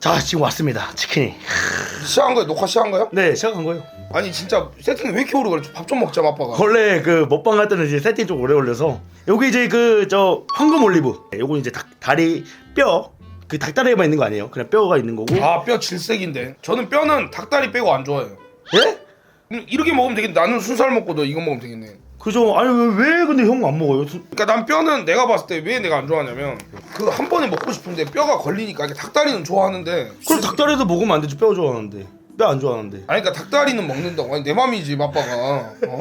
자 지금 왔습니다 치킨이 시작한 거야? 녹화 시작한 거야? 네 시작한 거예요 아니 진짜 세팅이 왜 이렇게 오래 걸려? 밥 좀 먹자 아빠가. 원래 그 먹방 할 때는 이제 세팅 좀 오래 걸려서 여기 이제 그 저 황금 올리브 네, 요거 이제 닭, 다리 뼈 그 닭다리에만 있는 거 아니에요 그냥 뼈가 있는 거고 아 뼈 질색인데. 저는 뼈는 닭다리 빼고 안 좋아해요. 예? 음, 이렇게 먹으면 되겠네. 나는 순살 먹고 너 이거 먹으면 되겠네. 그죠? 아니 왜, 왜 근데 형 안 먹어요? 수- 그러니까 난 뼈는 내가 봤을 때 왜 내가 안 좋아하냐면 그 한 번에 먹고 싶은데 뼈가 걸리니까 이게 닭다리는 좋아하는데 그럼 닭다리도 먹으면 안 되지. 뼈 좋아하는데. 뼈 안 좋아하는데. 아니 그러니까 닭다리는 먹는다고. 아니 내 맘이지 아빠가. 어?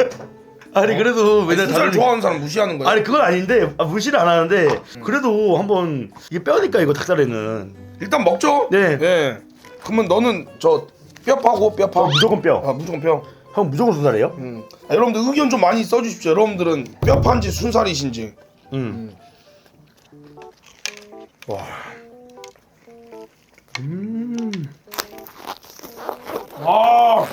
아니 그래도 아니, 맨날 순살 다른- 좋아하는 사람 무시하는 거야? 아니 그건 아닌데 아, 무시를 안 하는데 그래도 한번 이게 뼈니까 이거 닭다리는. 일단 먹죠? 네. 네. 그러면 너는 저 뼈파고 뼈파? 어, 무조건 뼈. 아 무조건 뼈 형 무조건 순살이에요? 음. 아, 여러분들 의견 좀 많이 써주십시오 여러분들은 뼈파인지 순살이신지 응. 와. 아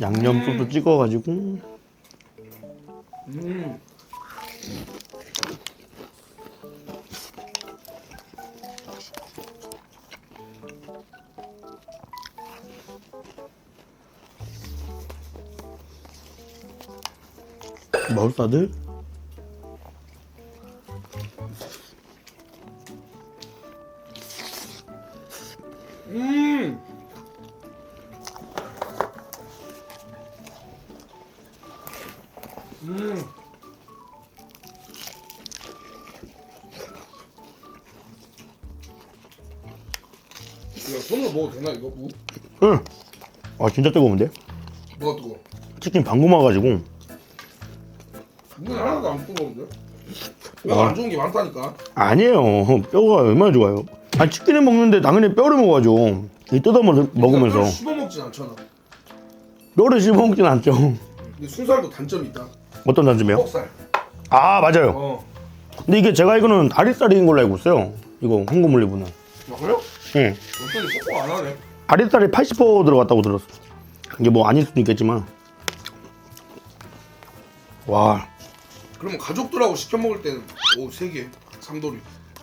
양념 소스 찍어가지고. 먹을 다들? 음. 음. 야, 손으로 먹어도 되나 이거? 무? 응. 아 진짜 뜨거운데? 뭐가 뜨거? 치킨 방금 와가지고. 무는 하나도 안 뜨거운데? 뼈가 안 좋은 게 많다니까. 아니에요. 뼈가 얼마나 좋아요. 아 치킨을 먹는데 당연히 뼈를 먹어야죠. 이 뜯어 먹- 먹으면서 뼈를 씹어 먹진 않잖아. 뼈를 씹어 먹진 않죠. 근데 순살도 단점이 있다. 어떤 단점이요? 뻑살. 아 맞아요. 어. 근데 이게 제가 알기로는 다리살인 걸로 알고 있어요. 이거 올리브는. 아, 그래요? 응. 어떻게 뽀뽀 안 하네? 다리살이 80% 들어갔다고 들었어. 이게 뭐 아닐 수도 있겠지만. 와. 그러면 가족들하고 시켜 먹을 때는 오세 개, 삼돌이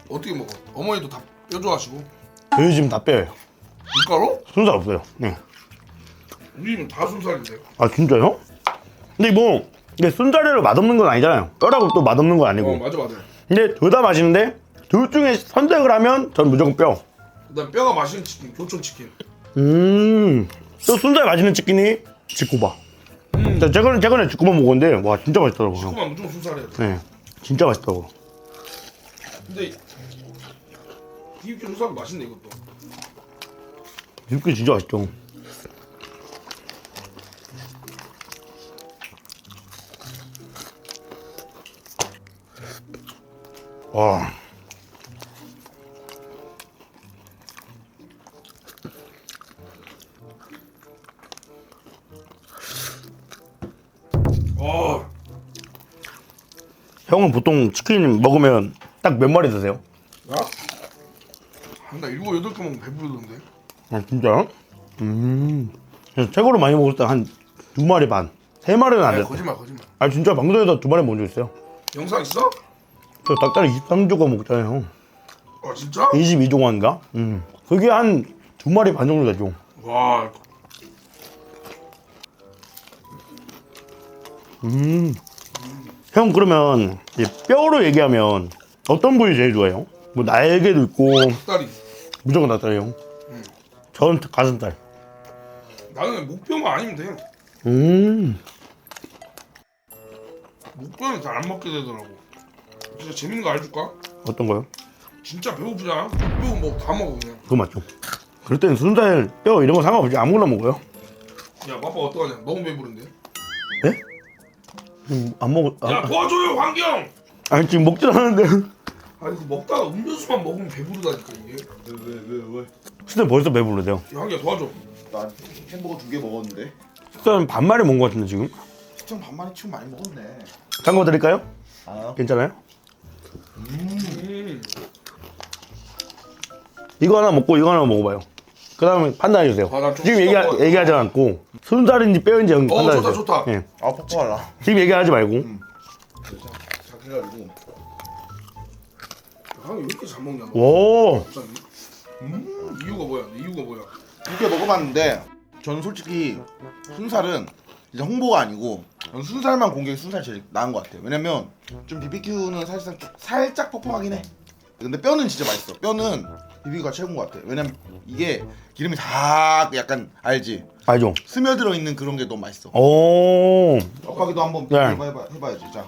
어떻게 먹어? 어머니도 다 뼈 좋아하시고 저희 집은 다 뼈예요. 밀가루? 순살 없어요. 네. 우리 집은 다 순살인데. 아 진짜요? 근데 뭐 이게 순살이라고 맛없는 건 아니잖아요. 뼈라고 또 맛없는 건 아니고. 어 맞아 맞아. 근데 둘 다 맛있는데 둘 중에 선택을 하면 전 무조건 뼈. 그다음 뼈가 맛있는 치킨, 교촌 치킨. 음. 또 순살 맛있는 치킨이 직구바. 음. 저 최근에 최근에 직구바 먹었는데 와 진짜 맛있더라고요. 그만 무조건. 돼. 네. 진짜 맛있더라고. 근데 비빔기 순살도 맛있네 이것도. 육회 진짜 맛있죠. 와. 형은 보통 치킨 먹으면 딱 몇 마리 드세요? 야? 한나 일곱 여덟 개 먹으면 배부르던데. 아 진짜요? 음. 그래서 최고로 많이 먹을 때 한 두 마리 반. 세 마리는 안 됐어. 거짓말 거짓말. 아 진짜 방송에다 두 마리 먹은 적 있어요. 영상 있어? 저 닭다리 23조가 먹잖아요. 아 진짜? 22조가인가? 음. 그게 한 두 마리 반 정도 되죠. 와. 음. 형 그러면 이제 뼈로 얘기하면 어떤 부위 제일 좋아해요? 뭐 날개도 있고 닭다리. 무조건 닭다리요. 저는 가슴살. 나는 목뼈만 아니면 돼. 음. 목뼈는 잘 안 먹게 되더라고. 진짜 재밌는 거 알려줄까? 어떤 거요? 진짜 배고프잖아. 목뼈 뭐다 먹어 그냥. 그거 맞죠. 그럴 때는 순살, 뼈 이런 거 상관없이 아무거나 먹어요. 야 아빠 어떡하냐? 너무 배부른데. 네? 음, 안 먹어. 야 아, 도와줘요 환경. 아니 지금 먹질 않았는데. 아니 그 먹다가 음료수만 먹으면 배부르다니까 이게. 왜 왜 왜? 수단 벌써 배부르대요. 야 환경 도와줘. 난 햄버거 두 개 먹었는데 수단 반마리 먹은 것 같은데 지금. 시청 반만이 치고 많이 먹었네. 딴거 드릴까요? 아 괜찮아요? 음. 이거 하나 먹고 이거 하나 먹어봐요. 그 다음에 판단해 주세요. 아, 지금 얘기, 시끄러운 것 같아. 얘기하지 않고 순살인지 뼈인지 형 어, 판단해 좋다, 주세요. 좋다. 예. 아 폭발라. 지금 얘기하지 말고. 자 해가지고 환경 왜 이렇게 잘 먹냐? 너. 오, 갑자기. 이유가 뭐야? 이유가 뭐야? 두개 먹어봤는데 저는 솔직히 순살은 이제 홍보가 아니고 저는 순살만 공격이 순살 제일 나은 것 같아요. 왜냐면 좀 BBQ는 사실상 좀 살짝 퍽퍽하긴 해. 근데 뼈는 진짜 맛있어. 뼈는 BBQ가 최고인 것 같아. 왜냐면 이게 기름이 다 약간 알지? 알죠? 스며들어 있는 그런 게 너무 맛있어. 오. 젓가기도 한번 네. 해봐, 해봐, 해봐야지. 자,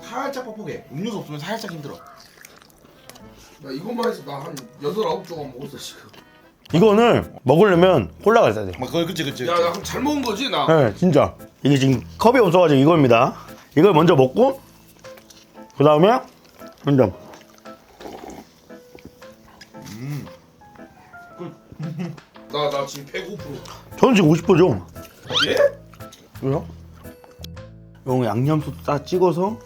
살짝 퍽퍽해. 음료수 없으면 살짝 힘들어. 나 이것만 해서 나 한 여덟 아홉 조각 먹었어 지금. 이거는 먹으려면 콜라가 있어야 돼. 막 그걸 그치 그치. 야, 그치. 나 그럼 잘 먹은 거지 나. 네, 진짜. 이게 지금 컵이 없어가지고 이거입니다. 이걸 먼저 먹고, 그 다음에, 한점 나 나 지금 105%. 저는 지금 50%죠. 예? 왜요? 요 양념소스 딱 찍어서,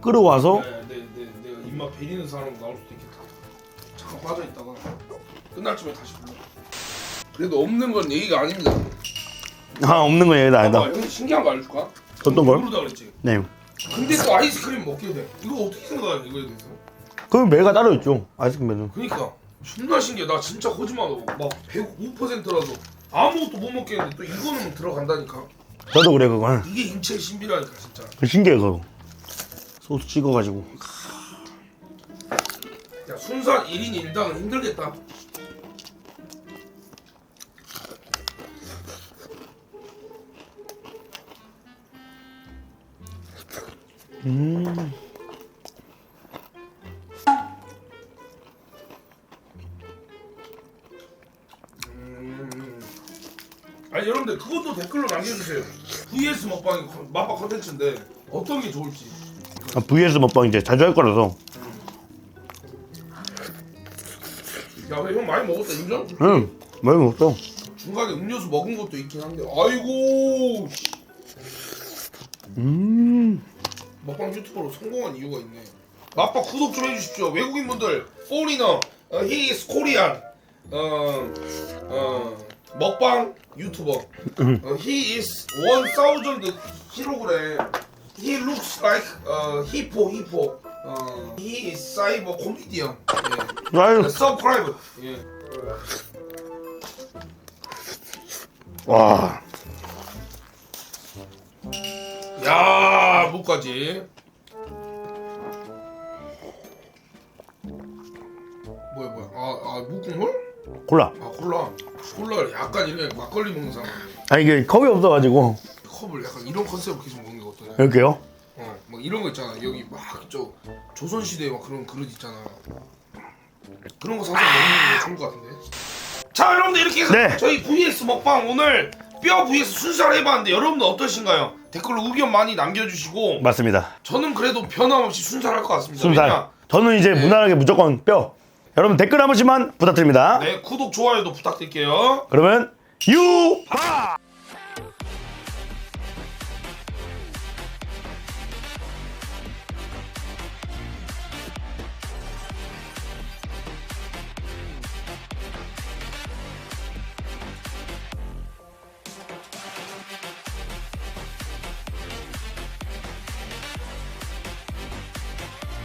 끓여와서, 네, 네, 네, 내가 입맛 베리는 사람 나올 수도 있겠다. 잠깐 빠져 있다가 끝날 쯤에 다시 불러. 그래도 없는 건 얘기가 아닙니다. 아, 없는 건 얘기도 아니다. 형 신기한 거 알려줄까? 어떤 걸? 모르다 그랬지. 네. 근데 또 아이스크림 먹게 돼. 이거 어떻게 생각해 이거에 대해서? 그럼 매가 따로 있죠. 아이스크림은. 그니까 존나 신기해. 나 진짜 거짓말하고 막 105%라도 아무것도 못 먹겠는데 또 이거는 들어간다니까. 저도 그래, 그건. 이게 인체의 신비라니까 진짜. 신기해, 그거. 소스 찍어가지고. 야 순살 1인 1당은 힘들겠다. 음. 음. 아니 여러분들 그것도 댓글로 남겨주세요. VS 먹방이 컨- 맛박 컨텐츠인데 어떤 게 좋을지. 아, VS 먹방 이제 자주 할 거라서. 야, 근데 형 많이 먹었다 인정? 응, 많이 먹었어. 중간에 음료수 먹은 것도 있긴 한데, 아이고 음. 먹방 유튜버로 성공한 이유가 있네. 맛박 구독 좀 해주십시오. 외국인 분들, 포리너, 어, he is Korean, 어, 어, 먹방 유튜버. 어, he is 1,000 킬로그램. He looks like 어, 히포 히포. 어, he is cyber comedian. 예. 아유, 서브스크라이브. 예. 와. 야, 무까지. 뭐야 뭐야? 아, 아 무국물? 콜라. 아 콜라. 콜라를 약간 이렇게 막걸리 먹는 사람. 아, 이게 컵이 없어가지고. 컵을 약간 이런 컨셉으로 계속 먹는 거 어떠냐? 이렇게요? 어, 막 이런 거 있잖아. 여기 막 저 조선 시대 막 그런 그릇 있잖아. 그런 거 사서 먹는 게 좋을 것 같은데. 자, 여러분들 이렇게 해서 네. 저희 VS 먹방 오늘 뼈 vs 순살 해봤는데 여러분들 어떠신가요? 댓글로 의견 많이 남겨주시고 맞습니다. 저는 그래도 변함없이 순살 할 것 같습니다. 순살. 왜냐? 저는 이제 무난하게 무조건 뼈. 여러분 댓글 한 번씩만 부탁드립니다. 네, 구독 좋아요도 부탁드릴게요. 그러면 유하!